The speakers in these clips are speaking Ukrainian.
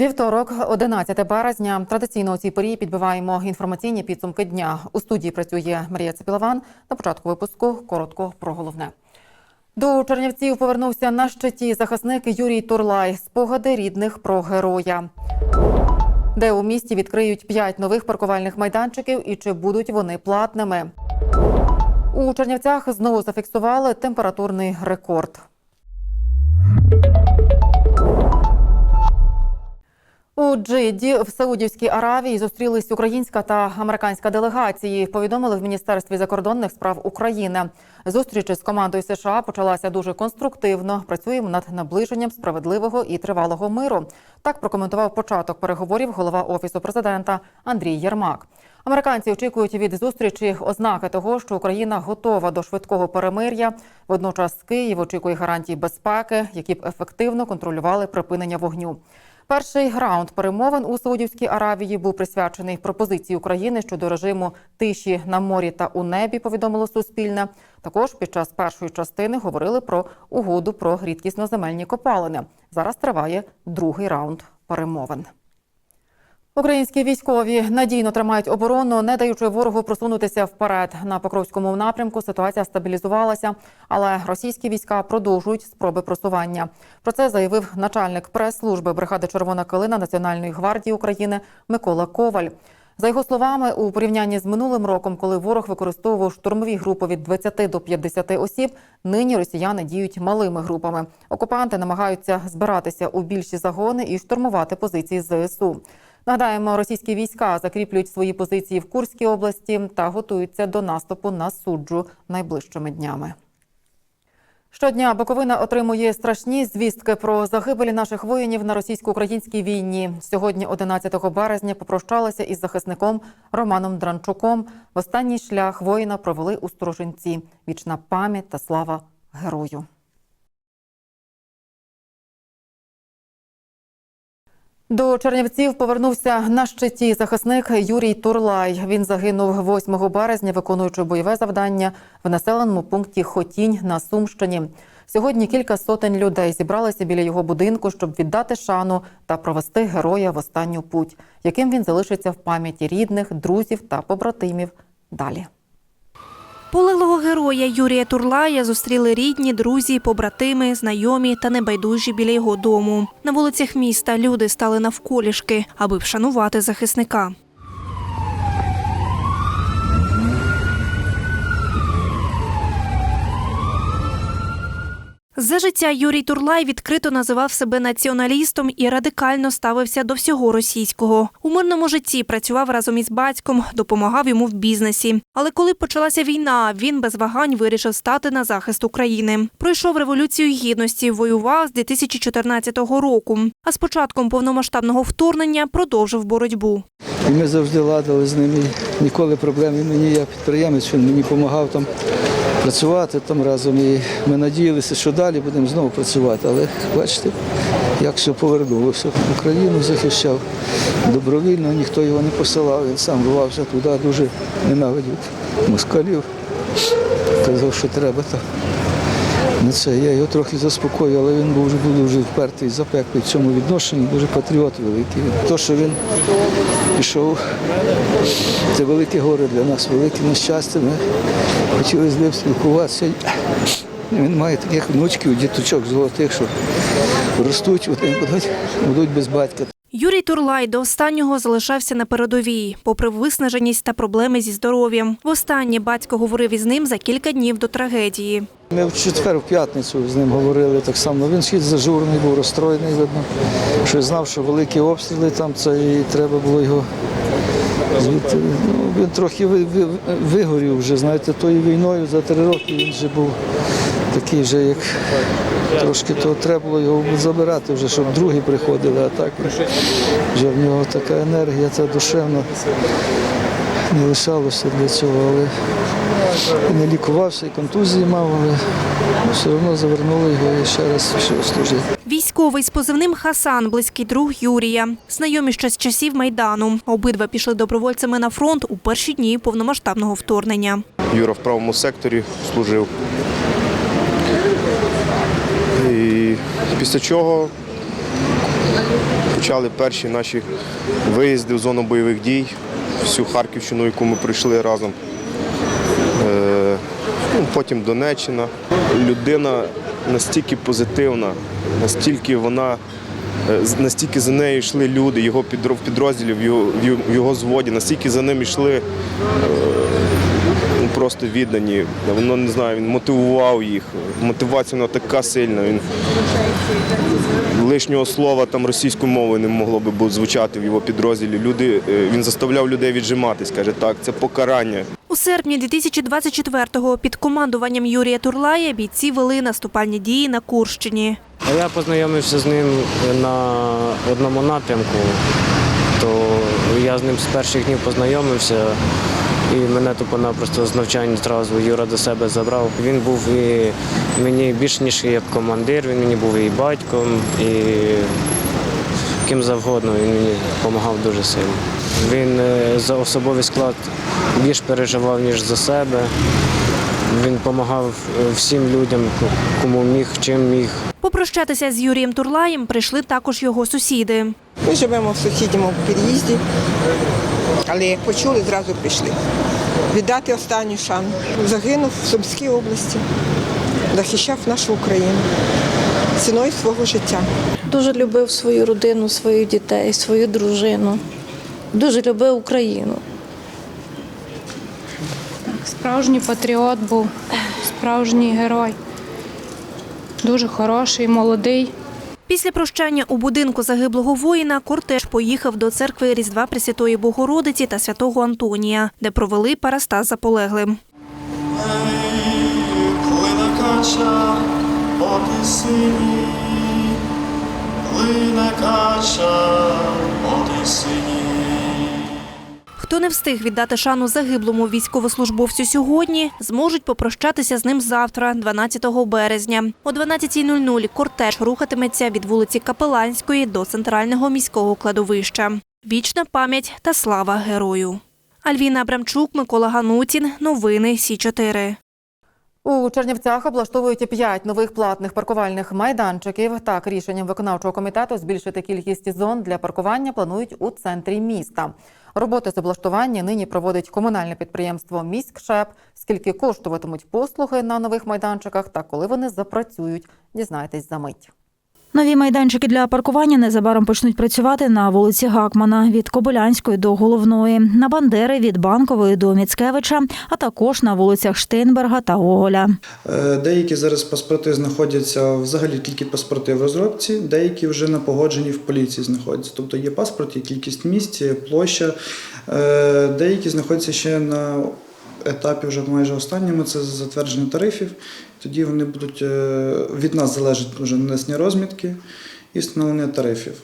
Вівторок, 11 березня. Традиційно у цій порі підбиваємо інформаційні підсумки дня. У студії працює Марія Цепілаван. На початку випуску коротко про головне. До Чернівців повернувся на щиті захисник Юрій Турлай. Спогади рідних про героя. Де у місті відкриють п'ять нових паркувальних майданчиків і чи будуть вони платними? У Чернівцях знову зафіксували температурний рекорд. У Джиді в Саудівській Аравії зустрілись українська та американська делегації. Повідомили в міністерстві закордонних справ України. Зустріч з командою США почалася дуже конструктивно. Працюємо над наближенням справедливого і тривалого миру. Так прокоментував початок переговорів голова офісу президента Андрій Єрмак. Американці очікують від зустрічі ознаки того, що Україна готова до швидкого перемир'я. Водночас Київ очікує гарантій безпеки, які б ефективно контролювали припинення вогню. Перший раунд перемовин у Саудівській Аравії був присвячений пропозиції України щодо режиму тиші на морі та у небі. Повідомило Суспільне. Також під час першої частини говорили про угоду про рідкісноземельні копалини. Зараз триває другий раунд перемовин. Українські військові надійно тримають оборону, не даючи ворогу просунутися вперед. На Покровському напрямку ситуація стабілізувалася, але російські війська продовжують спроби просування. Про це заявив начальник прес-служби бригади Червона калина Національної гвардії України Микола Коваль. За його словами, у порівнянні з минулим роком, коли ворог використовував штурмові групи від 20 до 50 осіб, нині росіяни діють малими групами. Окупанти намагаються збиратися у більші загони і штурмувати позиції ЗСУ. Нагадаємо, російські війська закріплюють свої позиції в Курській області та готуються до наступу на суджу найближчими днями. Щодня Буковина отримує страшні звістки про загибелі наших воїнів на російсько-українській війні. Сьогодні, 11 березня, попрощалися із захисником Романом Дранчуком. В останній шлях воїна провели у Сторожинці. Вічна пам'ять та слава герою. До Чернівців повернувся на щиті захисник Юрій Турлай. Він загинув 8 березня, виконуючи бойове завдання в населеному пункті Хотінь на Сумщині. Сьогодні кілька сотень людей зібралися біля його будинку, щоб віддати шану та провести героя в останню путь, яким він залишиться в пам'яті рідних, друзів та побратимів. Далі. Полеглого героя Юрія Турлая зустріли рідні, друзі, побратими, знайомі та небайдужі біля його дому. На вулицях міста люди стали навколішки, аби вшанувати захисника. За життя Юрій Турлай відкрито називав себе націоналістом і радикально ставився до всього російського. У мирному житті працював разом із батьком, допомагав йому в бізнесі. Але коли почалася війна, він без вагань вирішив стати на захист України. Пройшов революцію гідності, воював з 2014 року. А з початком повномасштабного вторгнення продовжив боротьбу. І ми завжди ладили з ним. І ніколи проблем мені я підприємець, він мені допомагав там працювати там разом. І ми надіялися, що далі будемо знову працювати. Але бачите, як все повернулося. Україну захищав добровільно, ніхто його не посилав. Він сам рвався туди, дуже ненавидів москалів. Казав, що треба то. Не це. Я його трохи заспокоюю, але він був дуже впертий, запеклий в цьому відношенні, дуже патріот великий. То, що він пішов, це велике горе для нас, велике нещастя. Ми хотіли з ним спілкуватися. Він має таких внучків, діточок золотих, що ростуть, вони будуть, будуть без батька. Юрій Турлай до останнього залишався на передовій, попри виснаженість та проблеми зі здоров'ям. Востаннє батько говорив із ним за кілька днів до трагедії. Ми в четвер, в п'ятницю з ним говорили так само. Він схід зажурний, був розстроєний, видно, що знав, що великі обстріли там, це і треба було його звідти. Ну, він трохи ви- ви- вигорів вже, знаєте, тою війною за три роки він вже був такий вже, як трошки то треба було його забирати вже, щоб другі приходили, а так вже в нього така енергія, ця душевна не лишалося для цього, але не лікувався, і контузії мав, але все одно завернули його і ще раз пішов служити. Військовий з позивним Хасан, близький друг Юрія. Знайомі ще з часів Майдану. Обидва пішли добровольцями на фронт у перші дні повномасштабного вторгнення. Юра в правому секторі служив. І після чого почали перші наші виїзди в зону бойових дій, всю Харківщину, яку ми пройшли разом. Е, ну, потім Донеччина. Людина настільки позитивна, настільки вона, е, настільки за нею йшли люди, його в підрозділі, в його- зводі, настільки за ним йшли е, ну, просто віддані. Воно не знаю, він мотивував їх. Мотивація вона така сильна. Він лишнього слова там російською мовою не могло би звучати в його підрозділі. Люди, е, він заставляв людей віджиматись, каже, так, це покарання. У серпні 2024-го під командуванням Юрія Турлая бійці вели наступальні дії на Курщині. Я познайомився з ним на одному напрямку, то я з ним з перших днів познайомився. І мене тупо-напросто з навчання одразу Юра до себе забрав. Він був і мені більш ніж як командир, він мені був і батьком, і ким завгодно. Він мені допомагав дуже сильно. Він е, за особовий склад більш переживав, ніж за себе. Він допомагав е, всім людям, кому міг, чим міг. Попрощатися з Юрієм Турлаєм прийшли також його сусіди. Ми живемо в сусідньому під'їзді, але як почули, зразу прийшли. Віддати останню шану. Загинув в Сумській області, захищав нашу Україну ціною свого життя. Дуже любив свою родину, своїх дітей, свою дружину. Дуже любив Україну. Справжній патріот був, справжній герой. Дуже хороший, молодий. Після прощання у будинку загиблого воїна кортеж поїхав до церкви Різдва Пресвятої Богородиці та святого Антонія, де провели парастаз заполеглим. Плине кача по тисині, плине кача по тисині. Хто не встиг віддати шану загиблому військовослужбовцю сьогодні, зможуть попрощатися з ним завтра, 12 березня. О 12.00 кортеж рухатиметься від вулиці Капеланської до центрального міського кладовища. Вічна пам'ять та слава герою. Альвіна Абрамчук, Микола Ганутін. Новини Сі 4 У Чернівцях облаштовують п'ять нових платних паркувальних майданчиків. Так, рішенням виконавчого комітету збільшити кількість зон для паркування планують у центрі міста. Роботи з облаштування нині проводить комунальне підприємство Міськшеп. Скільки коштуватимуть послуги на нових майданчиках та коли вони запрацюють, дізнайтесь за мить. Нові майданчики для паркування незабаром почнуть працювати на вулиці Гакмана від Кобилянської до головної, на Бандери від Банкової до Міцкевича, а також на вулицях Штейнберга та Гоголя. Е, Деякі зараз паспорти знаходяться взагалі тільки паспорти в розробці, деякі вже на погодженні в поліції знаходяться. Тобто є паспорт, є кількість місць, є площа. Е, Деякі знаходяться ще на етапі вже майже останньому, це затвердження тарифів. Тоді вони будуть е, від нас залежать вже нанесення розмітки і встановлення тарифів.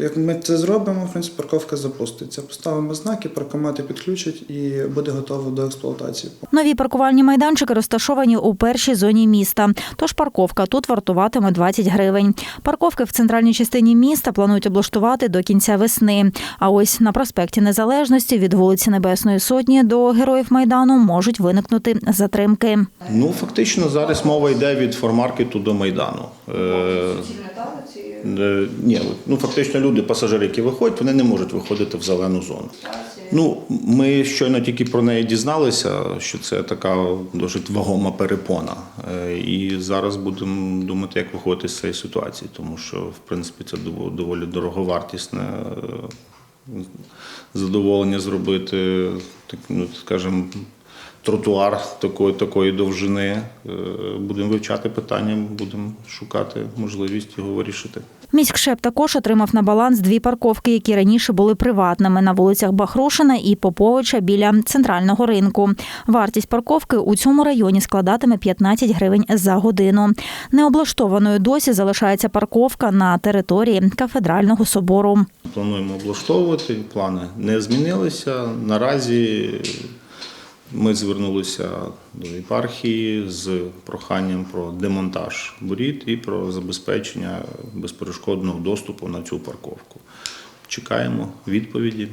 Як ми це зробимо, в принципі, парковка запуститься. Поставимо знаки, паркомати підключать і буде готово до експлуатації. Нові паркувальні майданчики розташовані у першій зоні міста. Тож парковка тут вартуватиме 20 гривень. Парковки в центральній частині міста планують облаштувати до кінця весни. А ось на проспекті Незалежності від вулиці Небесної Сотні до Героїв Майдану можуть виникнути затримки. Ну, фактично, зараз мова йде від формаркету до Майдану. Е, ні, ну фактично люди, пасажири, які виходять, вони не можуть виходити в зелену зону. Ну, ми щойно тільки про неї дізналися, що це така досить вагома перепона. Е, І зараз будемо думати, як виходити з цієї ситуації, тому що, в принципі, це доволі дороговартісне е, задоволення зробити, так, ну, скажімо, тротуар такої, такої довжини. Е, Будемо вивчати питання, будемо шукати можливість його вирішити. Міськшеп також отримав на баланс дві парковки, які раніше були приватними на вулицях Бахрушина і Поповича біля центрального ринку. Вартість парковки у цьому районі складатиме 15 гривень за годину. Необлаштованою досі залишається парковка на території кафедрального собору. Плануємо облаштовувати, плани не змінилися. Наразі ми звернулися до єпархії з проханням про демонтаж воріт і про забезпечення безперешкодного доступу на цю парковку. Чекаємо відповіді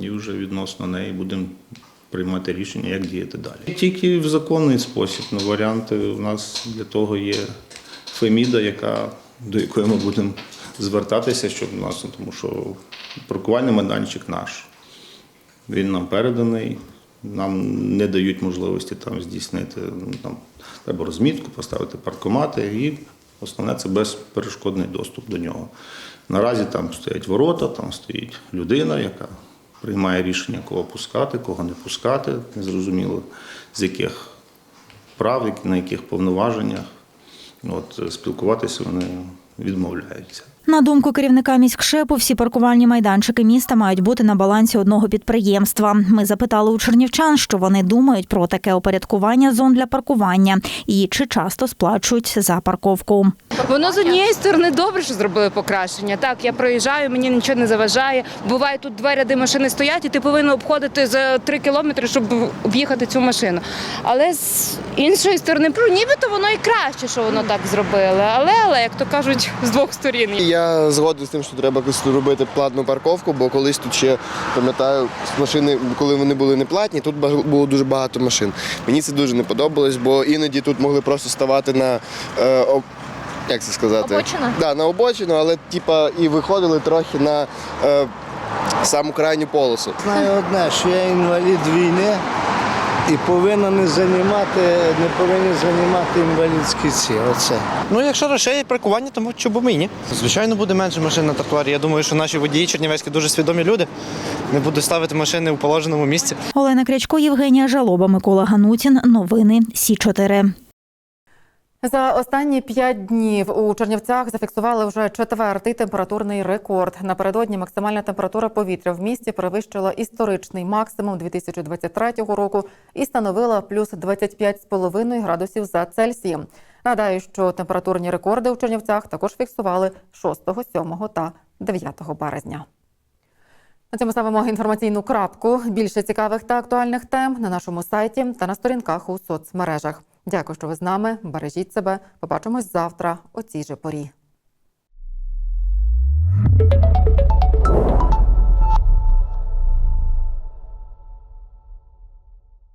і вже відносно неї будемо приймати рішення, як діяти далі. Тільки в законний спосіб, ну варіанти у нас для того є Феміда, яка, до якої ми будемо звертатися, щоб нас, тому що паркувальний майданчик наш. Він нам переданий, нам не дають можливості там здійснити. ну, Там треба розмітку, поставити паркомати, і основне це безперешкодний доступ до нього. Наразі там стоять ворота, там стоїть людина, яка приймає рішення, кого пускати, кого не пускати, незрозуміло з яких прав, на яких повноваженнях. От, спілкуватися вони відмовляються. На думку керівника міськшепу, всі паркувальні майданчики міста мають бути на балансі одного підприємства. Ми запитали у чернівчан, що вони думають про таке упорядкування зон для паркування і чи часто сплачують за парковку. Воно з однієї сторони добре, що зробили покращення. Так, я проїжджаю, мені нічого не заважає. Буває тут два ряди машини стоять, і ти повинен обходити за три кілометри, щоб об'їхати цю машину. Але з іншої сторони, ну, нібито воно і краще, що воно так зробили. Але, але як то кажуть, з двох сторін. Я згоден з тим, що треба робити платну парковку, бо колись тут ще пам'ятаю, машини, коли вони були не платні, тут було дуже багато машин. Мені це дуже не подобалось, бо іноді тут могли просто ставати на е, як це сказати? Обочина? Да, на обочину, але типа і виходили трохи на е, саму крайню полосу. Знаю одне, що я інвалід війни і повинен не займати, не повинні займати інвалідські ці. Оце. Ну, якщо розширять паркування, то чому б і ні? Звичайно, буде менше машин на тротуарі. Я думаю, що наші водії чернівецькі дуже свідомі люди. Не будуть ставити машини у положеному місці. Олена Крячко, Євгенія Жалоба, Микола Ганутін. Новини Сі 4 За останні п'ять днів у Чернівцях зафіксували вже четвертий температурний рекорд. Напередодні максимальна температура повітря в місті перевищила історичний максимум 2023 року і становила плюс 25,5 градусів за Цельсієм. Нагадаю, що температурні рекорди у Чернівцях також фіксували 6, 7 та 9 березня. На цьому ставимо інформаційну крапку. Більше цікавих та актуальних тем на нашому сайті та на сторінках у соцмережах. Дякую, що ви з нами. Бережіть себе. Побачимось завтра о цій же порі.